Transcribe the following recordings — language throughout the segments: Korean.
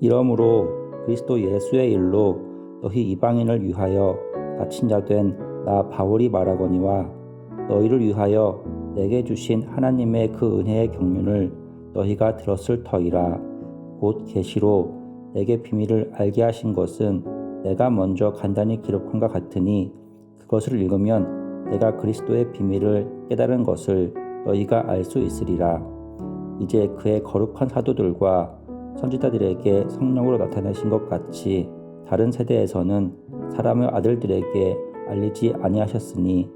이러므로 그리스도 예수의 일로 너희 이방인을 위하여 갇힌 자된 나 바울이 말하거니와 너희를 위하여 내게 주신 하나님의 그 은혜의 경륜을 너희가 들었을 터이라. 곧 계시로 내게 비밀을 알게 하신 것은 내가 먼저 간단히 기록한 것 같으니 그것을 읽으면 내가 그리스도의 비밀을 깨달은 것을 너희가 알 수 있으리라. 이제 그의 거룩한 사도들과 선지자들에게 성령으로 나타내신 것 같이 다른 세대에서는 사람의 아들들에게 알리지 아니하셨으니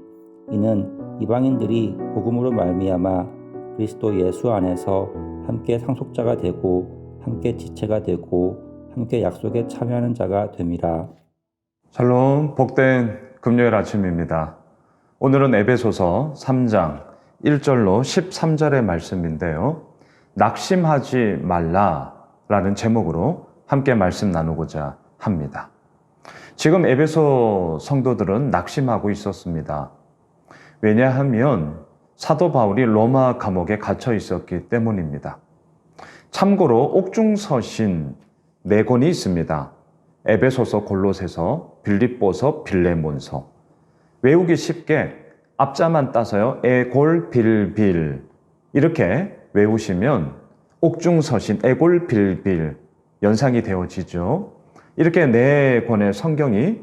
이는 이방인들이 복음으로 말미암아 그리스도 예수 안에서 함께 상속자가 되고 함께 지체가 되고 함께 약속에 참여하는 자가 됨이라. 샬롬 복된 금요일 아침입니다. 오늘은 에베소서 3장 1절로 13절의 말씀인데요. 낙심하지 말라 라는 제목으로 함께 말씀 나누고자 합니다. 지금 에베소 성도들은 낙심하고 있었습니다. 왜냐하면 사도 바울이 로마 감옥에 갇혀 있었기 때문입니다. 참고로 옥중서신 네 권이 있습니다. 에베소서, 골로새서, 빌립보서, 빌레몬서. 외우기 쉽게 앞자만 따서요. 에골 빌빌 이렇게 외우시면 옥중서신 에골빌빌 연상이 되어지죠. 이렇게 네 권의 성경이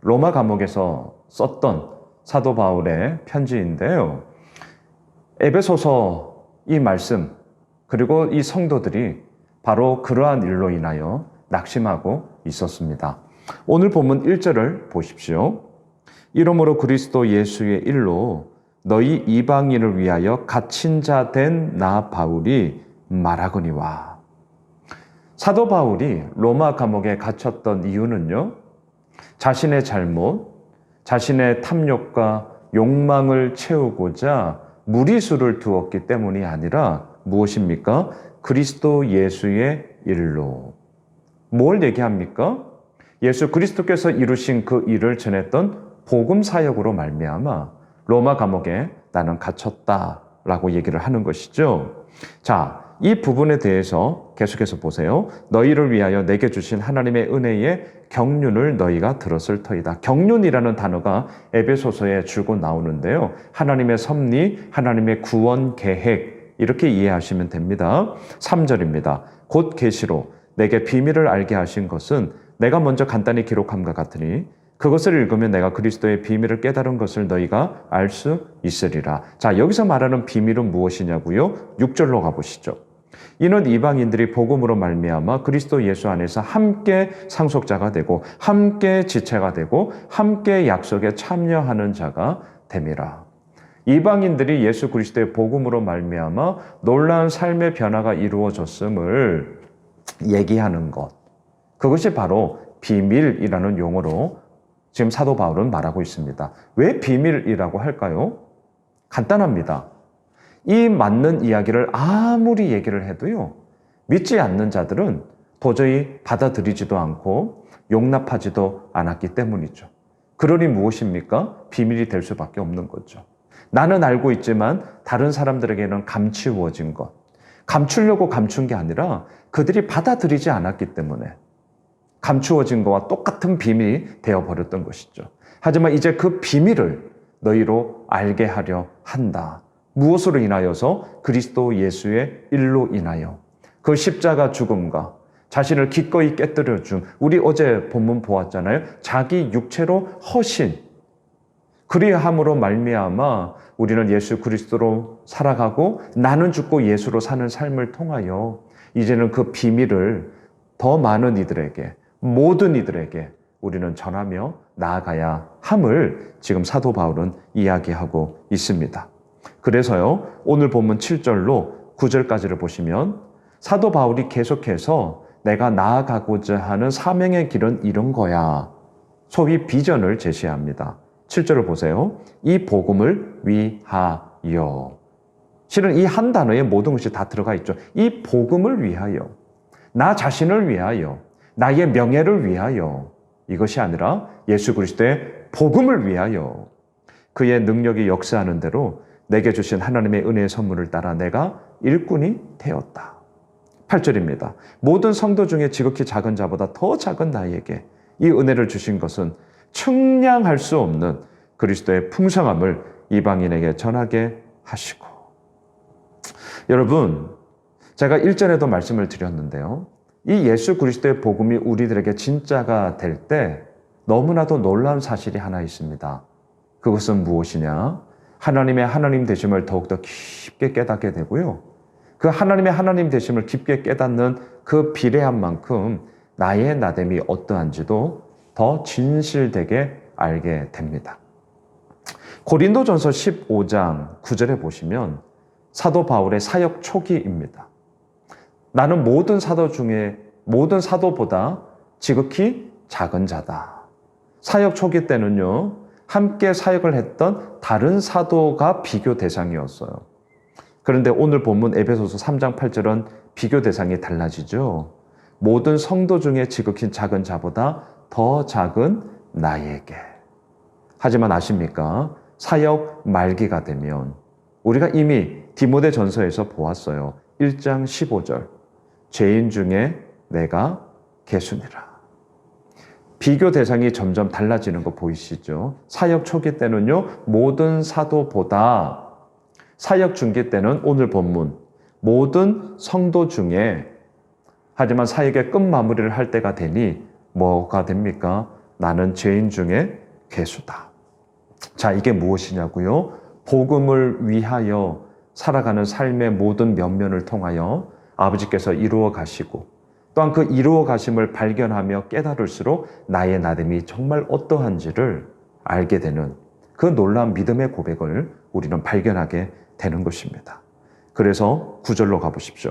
로마 감옥에서 썼던 사도 바울의 편지인데요. 에베소서 이 말씀 그리고 이 성도들이 바로 그러한 일로 인하여 낙심하고 있었습니다. 오늘 본문 1절을 보십시오. 이러므로 그리스도 예수의 일로 너희 이방인을 위하여 갇힌 자 된 나 바울이 말하거니와. 사도 바울이 로마 감옥에 갇혔던 이유는요. 자신의 잘못, 자신의 탐욕과 욕망을 채우고자 무리수를 두었기 때문이 아니라 무엇입니까? 그리스도 예수의 일로. 뭘 얘기합니까? 예수 그리스도께서 이루신 그 일을 전했던 복음 사역으로 말미암아 로마 감옥에 나는 갇혔다라고 얘기를 하는 것이죠. 자, 이 부분에 대해서 계속해서 보세요. 너희를 위하여 내게 주신 하나님의 은혜의 경륜을 너희가 들었을 터이다. 경륜이라는 단어가 에베소서에 주고 나오는데요. 하나님의 섭리, 하나님의 구원 계획 이렇게 이해하시면 됩니다. 3절입니다. 곧 계시로 내게 비밀을 알게 하신 것은 내가 먼저 간단히 기록함과 같으니 그것을 읽으면 내가 그리스도의 비밀을 깨달은 것을 너희가 알 수 있으리라. 자, 여기서 말하는 비밀은 무엇이냐고요? 6절로 가보시죠. 이는 이방인들이 복음으로 말미암아 그리스도 예수 안에서 함께 상속자가 되고 함께 지체가 되고 함께 약속에 참여하는 자가 됨이라. 이방인들이 예수 그리스도의 복음으로 말미암아 놀라운 삶의 변화가 이루어졌음을 얘기하는 것. 그것이 바로 비밀이라는 용어로 지금 사도 바울은 말하고 있습니다. 왜 비밀이라고 할까요? 간단합니다. 이 맞는 이야기를 아무리 얘기를 해도요, 믿지 않는 자들은 도저히 받아들이지도 않고 용납하지도 않았기 때문이죠. 그러니 무엇입니까? 비밀이 될 수밖에 없는 거죠. 나는 알고 있지만 다른 사람들에게는 감추어진 것. 감추려고 감춘 게 아니라 그들이 받아들이지 않았기 때문에 감추어진 것과 똑같은 비밀이 되어버렸던 것이죠. 하지만 이제 그 비밀을 너희로 알게 하려 한다. 무엇으로 인하여서 그리스도 예수의 일로 인하여 그 십자가 죽음과 자신을 기꺼이 깨뜨려 준 우리 어제 본문 보았잖아요. 자기 육체로 허신 그리함으로 말미암아 우리는 예수 그리스도로 살아가고 나는 죽고 예수로 사는 삶을 통하여 이제는 그 비밀을 더 많은 이들에게 모든 이들에게 우리는 전하며 나아가야 함을 지금 사도 바울은 이야기하고 있습니다. 그래서요, 오늘 본문 7절로 9절까지를 보시면 사도 바울이 계속해서 내가 나아가고자 하는 사명의 길은 이런 거야. 소위 비전을 제시합니다. 7절을 보세요. 이 복음을 위하여. 실은 이 한 단어에 모든 것이 다 들어가 있죠. 이 복음을 위하여. 나 자신을 위하여. 나의 명예를 위하여. 이것이 아니라 예수 그리스도의 복음을 위하여. 그의 능력이 역사하는 대로 내게 주신 하나님의 은혜의 선물을 따라 내가 일꾼이 되었다. 8절입니다. 모든 성도 중에 지극히 작은 자보다 더 작은 나에게 이 은혜를 주신 것은 측량할 수 없는 그리스도의 풍성함을 이방인에게 전하게 하시고. 여러분, 제가 일전에도 말씀을 드렸는데요. 이 예수 그리스도의 복음이 우리들에게 진짜가 될 때 너무나도 놀라운 사실이 하나 있습니다. 그것은 무엇이냐? 하나님의 하나님 되심을 더욱더 깊게 깨닫게 되고요. 그 하나님의 하나님 되심을 깊게 깨닫는 그 비례한 만큼 나의 나됨이 어떠한지도 더 진실되게 알게 됩니다. 고린도전서 15장 9절에 보시면 사도 바울의 사역 초기입니다. 나는 모든 사도 중에 모든 사도보다 지극히 작은 자다. 사역 초기 때는요, 함께 사역을 했던 다른 사도가 비교 대상이었어요. 그런데 오늘 본문 에베소서 3장 8절은 비교 대상이 달라지죠. 모든 성도 중에 지극히 작은 자보다 더 작은 나에게. 하지만 아십니까? 사역 말기가 되면 우리가 이미 디모데 전서에서 보았어요. 1장 15절. 죄인 중에 내가 개순이라. 비교 대상이 점점 달라지는 거 보이시죠? 사역 초기 때는요, 모든 사도보다 사역 중기 때는 오늘 본문 모든 성도 중에 하지만 사역의 끝 마무리를 할 때가 되니 뭐가 됩니까? 나는 죄인 중에 괴수다. 자, 이게 무엇이냐고요? 복음을 위하여 살아가는 삶의 모든 면면을 통하여 아버지께서 이루어 가시고 또한 그 이루어 가심을 발견하며 깨달을수록 나의 나됨이 정말 어떠한지를 알게 되는 그 놀라운 믿음의 고백을 우리는 발견하게 되는 것입니다. 그래서 구절로 가보십시오.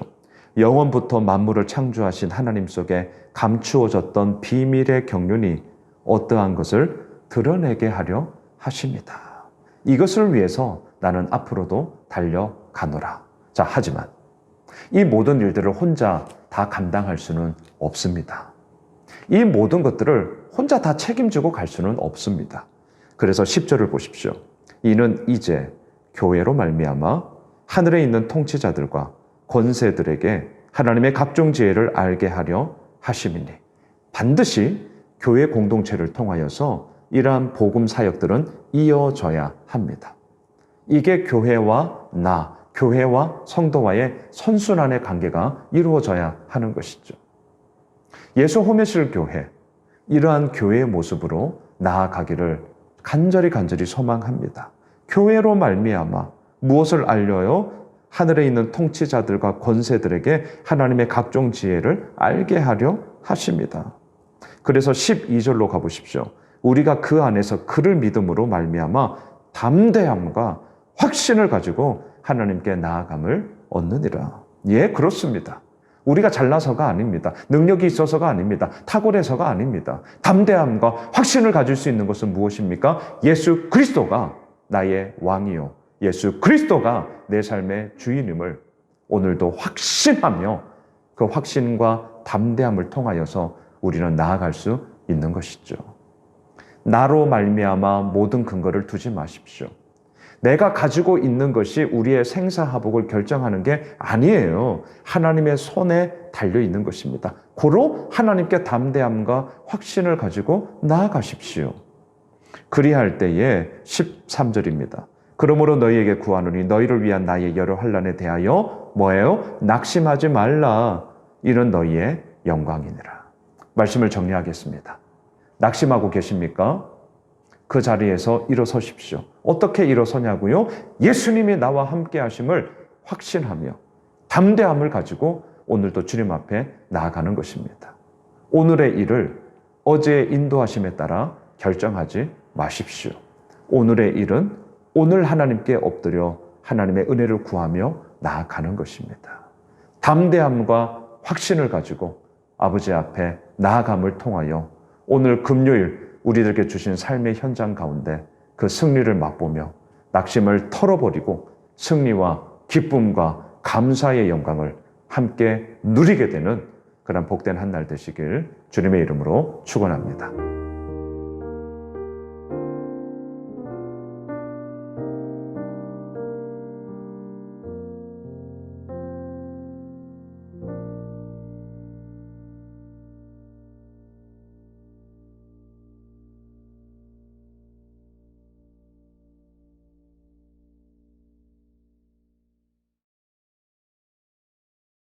영원부터 만물을 창조하신 하나님 속에 감추어졌던 비밀의 경륜이 어떠한 것을 드러내게 하려 하십니다. 이것을 위해서 나는 앞으로도 달려가노라. 자, 하지만 이 모든 일들을 혼자 다 감당할 수는 없습니다. 이 모든 것들을 혼자 다 책임지고 갈 수는 없습니다. 그래서 10절을 보십시오. 이는 이제 교회로 말미암아 하늘에 있는 통치자들과 권세들에게 하나님의 각종 지혜를 알게 하려 하심이니 반드시 교회 공동체를 통하여서 이러한 복음 사역들은 이어져야 합니다. 이게 교회와 나, 교회와 성도와의 선순환의 관계가 이루어져야 하는 것이죠. 예수 호메실 교회, 이러한 교회의 모습으로 나아가기를 간절히 간절히 소망합니다. 교회로 말미암아 무엇을 알려요? 하늘에 있는 통치자들과 권세들에게 하나님의 각종 지혜를 알게 하려 하십니다. 그래서 12절로 가보십시오. 우리가 그 안에서 그를 믿음으로 말미암아 담대함과 확신을 가지고 하나님께 나아감을 얻느니라. 예, 그렇습니다. 우리가 잘나서가 아닙니다. 능력이 있어서가 아닙니다. 탁월해서가 아닙니다. 담대함과 확신을 가질 수 있는 것은 무엇입니까? 예수 그리스도가 나의 왕이요. 예수 그리스도가 내 삶의 주인임을 오늘도 확신하며 그 확신과 담대함을 통하여서 우리는 나아갈 수 있는 것이죠. 나로 말미암아 모든 근거를 두지 마십시오. 내가 가지고 있는 것이 우리의 생사하복을 결정하는 게 아니에요. 하나님의 손에 달려 있는 것입니다. 고로 하나님께 담대함과 확신을 가지고 나아가십시오. 그리할 때에 13절입니다. 그러므로 너희에게 구하노니 너희를 위한 나의 여러 환란에 대하여 뭐예요? 낙심하지 말라. 이는 너희의 영광이니라. 말씀을 정리하겠습니다. 낙심하고 계십니까? 그 자리에서 일어서십시오. 어떻게 일어서냐고요? 예수님이 나와 함께 하심을 확신하며 담대함을 가지고 오늘도 주님 앞에 나아가는 것입니다. 오늘의 일을 어제의 인도하심에 따라 결정하지 마십시오. 오늘의 일은 오늘 하나님께 엎드려 하나님의 은혜를 구하며 나아가는 것입니다. 담대함과 확신을 가지고 아버지 앞에 나아감을 통하여 오늘 금요일 우리들에게 주신 삶의 현장 가운데 그 승리를 맛보며 낙심을 털어버리고 승리와 기쁨과 감사의 영광을 함께 누리게 되는 그런 복된 한 날 되시길 주님의 이름으로 축원합니다.